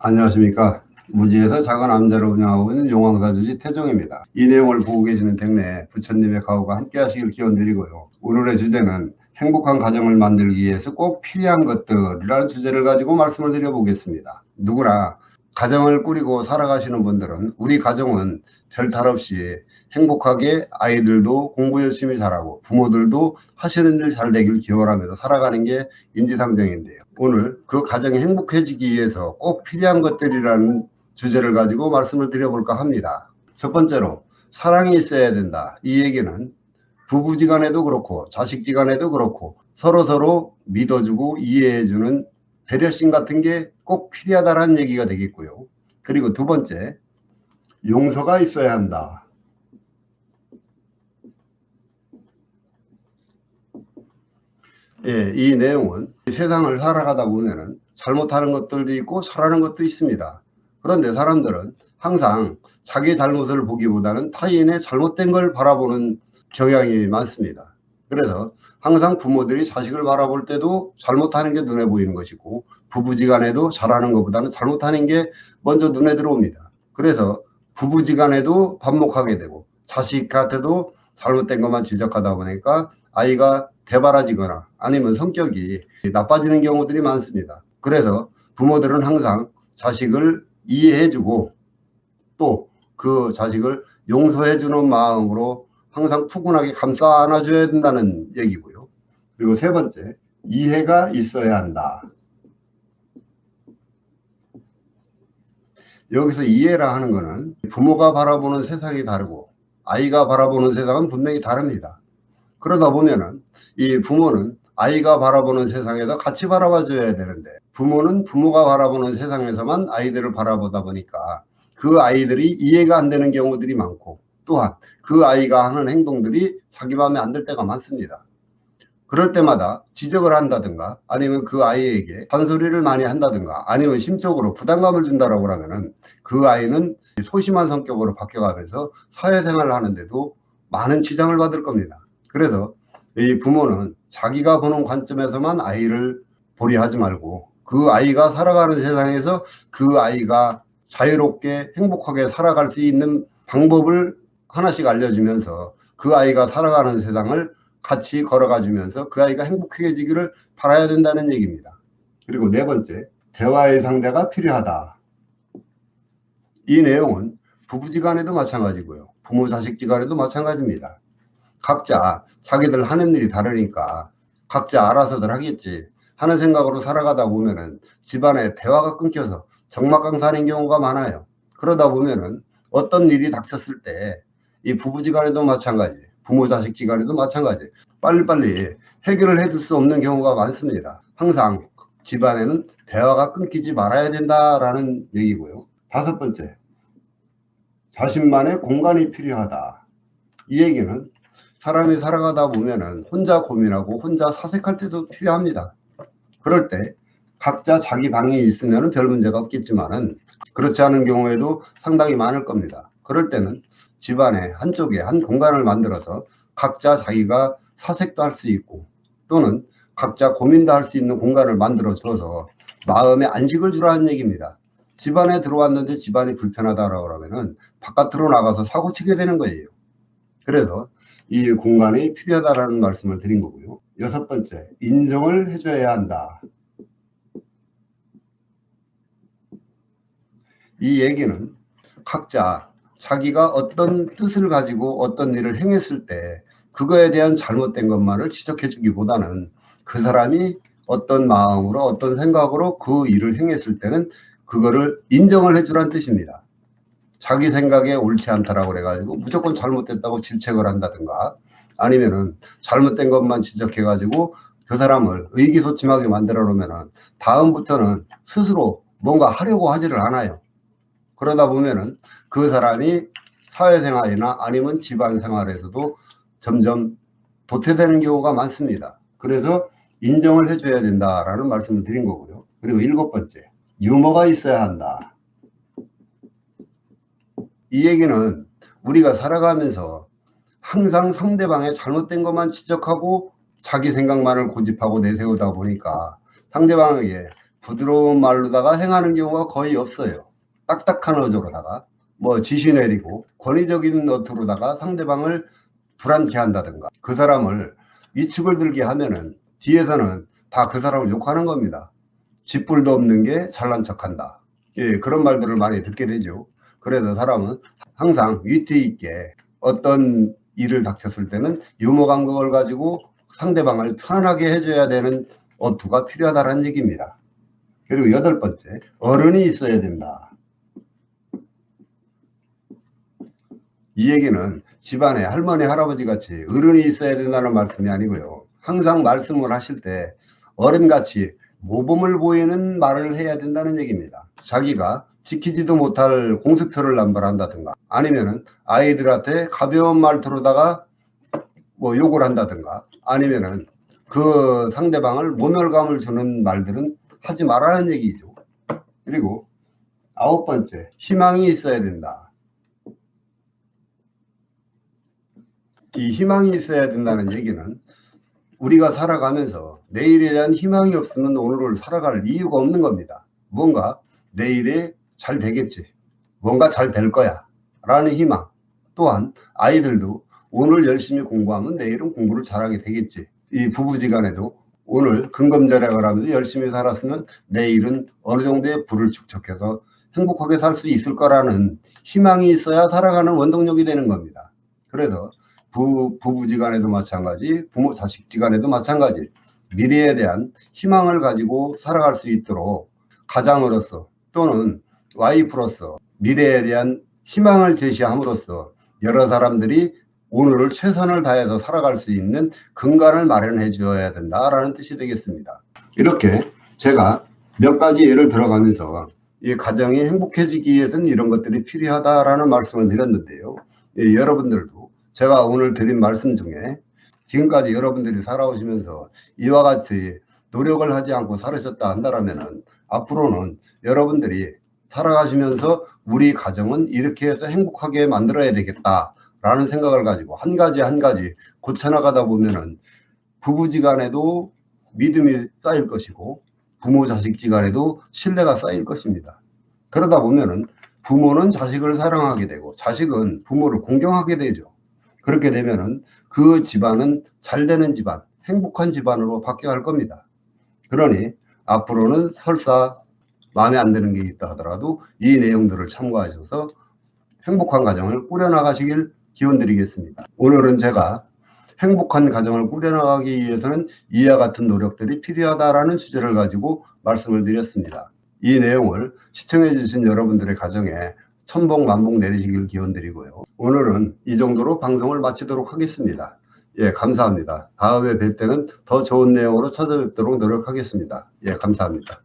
안녕하십니까. 무지에서 작은 암자를 운영하고 있는 용왕사주지 태종입니다. 이 내용을 보고 계시는 댁내 부처님의 가호가 함께 하시길 기원 드리고요. 오늘의 주제는 행복한 가정을 만들기 위해서 꼭 필요한 것들이라는 주제를 가지고 말씀을 드려보겠습니다. 누구나 가정을 꾸리고 살아가시는 분들은 우리 가정은 별 탈 없이 행복하게 아이들도 공부 열심히 잘하고 부모들도 하시는 일 잘 되길 기원하면서 살아가는 게 인지상정인데요. 오늘 그 가정이 행복해지기 위해서 꼭 필요한 것들이라는 주제를 가지고 말씀을 드려볼까 합니다. 첫 번째로 사랑이 있어야 된다. 이 얘기는 부부지간에도 그렇고 자식지간에도 그렇고 서로 서로 믿어주고 이해해주는 배려심 같은 게 꼭 필요하다라는 얘기가 되겠고요. 그리고 두 번째 용서가 있어야 한다. 예, 이 내용은 세상을 살아가다 보면은 잘못하는 것들도 있고 잘하는 것도 있습니다. 그런데 사람들은 항상 자기 잘못을 보기보다는 타인의 잘못된 걸 바라보는 경향이 많습니다. 그래서 항상 부모들이 자식을 바라볼 때도 잘못하는 게 눈에 보이는 것이고 부부지간에도 잘하는 것보다는 잘못하는 게 먼저 눈에 들어옵니다. 그래서 부부지간에도 반목하게 되고 자식한테도 잘못된 것만 지적하다 보니까 아이가 대바라지거나 아니면 성격이 나빠지는 경우들이 많습니다. 그래서 부모들은 항상 자식을 이해해주고 또 그 자식을 용서해주는 마음으로 항상 푸근하게 감싸 안아줘야 된다는 얘기고요. 그리고 세 번째, 이해가 있어야 한다. 여기서 이해라 하는 것은 부모가 바라보는 세상이 다르고 아이가 바라보는 세상은 분명히 다릅니다. 그러다 보면은 이 부모는 아이가 바라보는 세상에서 같이 바라봐 줘야 되는데 부모는 부모가 바라보는 세상에서만 아이들을 바라보다 보니까 그 아이들이 이해가 안 되는 경우들이 많고 또한 그 아이가 하는 행동들이 자기 마음에 안 들 때가 많습니다. 그럴 때마다 지적을 한다든가 아니면 그 아이에게 잔소리를 많이 한다든가 아니면 심적으로 부담감을 준다라고 하면은 그 아이는 소심한 성격으로 바뀌어가면서 사회생활을 하는데도 많은 지장을 받을 겁니다. 그래서 이 부모는 자기가 보는 관점에서만 아이를 보리 하지 말고 그 아이가 살아가는 세상에서 그 아이가 자유롭게 행복하게 살아갈 수 있는 방법을 하나씩 알려주면서 그 아이가 살아가는 세상을 같이 걸어가 주면서 그 아이가 행복해지기를 바라야 된다는 얘기입니다. 그리고 네 번째, 대화의 상대가 필요하다. 이 내용은 부부지간에도 마찬가지고요. 부모 자식지간에도 마찬가지입니다. 각자 자기들 하는 일이 다르니까 각자 알아서들 하겠지 하는 생각으로 살아가다 보면은 집안에 대화가 끊겨서 적막강사하는 경우가 많아요. 그러다 보면은 어떤 일이 닥쳤을 때 이 부부지간에도 마찬가지, 부모 자식지간에도 마찬가지 빨리빨리 해결을 해줄 수 없는 경우가 많습니다. 항상 집안에는 대화가 끊기지 말아야 된다라는 얘기고요. 다섯 번째, 자신만의 공간이 필요하다. 이 얘기는 사람이 살아가다 보면은 혼자 고민하고 혼자 사색할 때도 필요합니다. 그럴 때 각자 자기 방이 있으면 별 문제가 없겠지만은 그렇지 않은 경우에도 상당히 많을 겁니다. 그럴 때는 집안에 한쪽에 한 공간을 만들어서 각자 자기가 사색도 할 수 있고 또는 각자 고민도 할 수 있는 공간을 만들어 줘서 마음에 안식을 주라는 얘기입니다. 집안에 들어왔는데 집안이 불편하다라고 하면은 바깥으로 나가서 사고 치게 되는 거예요. 그래서 이 공간이 필요하다라는 말씀을 드린 거고요. 여섯 번째, 인정을 해줘야 한다. 이 얘기는 각자 자기가 어떤 뜻을 가지고 어떤 일을 행했을 때 그거에 대한 잘못된 것만을 지적해 주기보다는 그 사람이 어떤 마음으로 어떤 생각으로 그 일을 행했을 때는 그거를 인정을 해주라는 뜻입니다. 자기 생각에 옳지 않다라고 그래가지고 무조건 잘못됐다고 질책을 한다든가 아니면은 잘못된 것만 지적해가지고 그 사람을 의기소침하게 만들어 놓으면은 다음부터는 스스로 뭔가 하려고 하지를 않아요. 그러다 보면은 그 사람이 사회생활이나 아니면 집안 생활에서도 점점 도태되는 경우가 많습니다. 그래서 인정을 해줘야 된다라는 말씀을 드린 거고요. 그리고 일곱 번째, 유머가 있어야 한다. 이 얘기는 우리가 살아가면서 항상 상대방의 잘못된 것만 지적하고 자기 생각만을 고집하고 내세우다 보니까 상대방에게 부드러운 말로다가 행하는 경우가 거의 없어요. 딱딱한 어조로다가 뭐 지시 내리고 권위적인 어투로다가 상대방을 불안케 한다든가 그 사람을 위축을 들게 하면은 뒤에서는 다 그 사람을 욕하는 겁니다. 짓불도 없는 게 잘난 척한다. 예, 그런 말들을 많이 듣게 되죠. 그래서 사람은 항상 위트 있게 어떤 일을 닥쳤을 때는 유머 감각을 가지고 상대방을 편하게 해줘야 되는 어투가 필요하다는 얘기입니다. 그리고 여덟 번째, 어른이 있어야 된다. 이 얘기는 집안에 할머니, 할아버지 같이 어른이 있어야 된다는 말씀이 아니고요. 항상 말씀을 하실 때 어른같이 모범을 보이는 말을 해야 된다는 얘기입니다. 자기가 지키지도 못할 공수표를 남발한다든가 아니면은 아이들한테 가벼운 말투로다가 뭐 욕을 한다든가 아니면은 그 상대방을 모멸감을 주는 말들은 하지 말라는 얘기죠. 그리고 아홉 번째, 희망이 있어야 된다. 이 희망이 있어야 된다는 얘기는 우리가 살아가면서 내일에 대한 희망이 없으면 오늘을 살아갈 이유가 없는 겁니다. 뭔가 내일에 잘 되겠지. 뭔가 잘 될 거야. 라는 희망. 또한 아이들도 오늘 열심히 공부하면 내일은 공부를 잘하게 되겠지. 이 부부지간에도 오늘 근검절약을 하면서 열심히 살았으면 내일은 어느 정도의 부를 축적해서 행복하게 살 수 있을 거라는 희망이 있어야 살아가는 원동력이 되는 겁니다. 그래서 부, 부부지간에도 마찬가지, 부모 자식지간에도 마찬가지. 미래에 대한 희망을 가지고 살아갈 수 있도록 가장으로서 또는 와이프로서 미래에 대한 희망을 제시함으로써 여러 사람들이 오늘을 최선을 다해서 살아갈 수 있는 근간을 마련해 주어야 된다라는 뜻이 되겠습니다. 이렇게 제가 몇 가지 예를 들어가면서 이 가정이 행복해지기 위해서는 이런 것들이 필요하다라는 말씀을 드렸는데요. 예, 여러분들도 제가 오늘 드린 말씀 중에 지금까지 여러분들이 살아오시면서 이와 같이 노력을 하지 않고 살으셨다 한다라면은 앞으로는 여러분들이 살아가시면서 우리 가정은 이렇게 해서 행복하게 만들어야 되겠다라는 생각을 가지고 한 가지 한 가지 고쳐나가다 보면은 부부지간에도 믿음이 쌓일 것이고 부모 자식지간에도 신뢰가 쌓일 것입니다. 그러다 보면은 부모는 자식을 사랑하게 되고 자식은 부모를 공경하게 되죠. 그렇게 되면은 그 집안은 잘 되는 집안, 행복한 집안으로 바뀌어갈 겁니다. 그러니 앞으로는 설사 마음에 안 드는 게 있다 하더라도 이 내용들을 참고하셔서 행복한 가정을 꾸려나가시길 기원드리겠습니다. 오늘은 제가 행복한 가정을 꾸려나가기 위해서는 이와 같은 노력들이 필요하다라는 주제를 가지고 말씀을 드렸습니다. 이 내용을 시청해 주신 여러분들의 가정에 천복 만복 내리시길 기원드리고요. 오늘은 이 정도로 방송을 마치도록 하겠습니다. 예, 감사합니다. 다음에 뵐 때는 더 좋은 내용으로 찾아뵙도록 노력하겠습니다. 예, 감사합니다.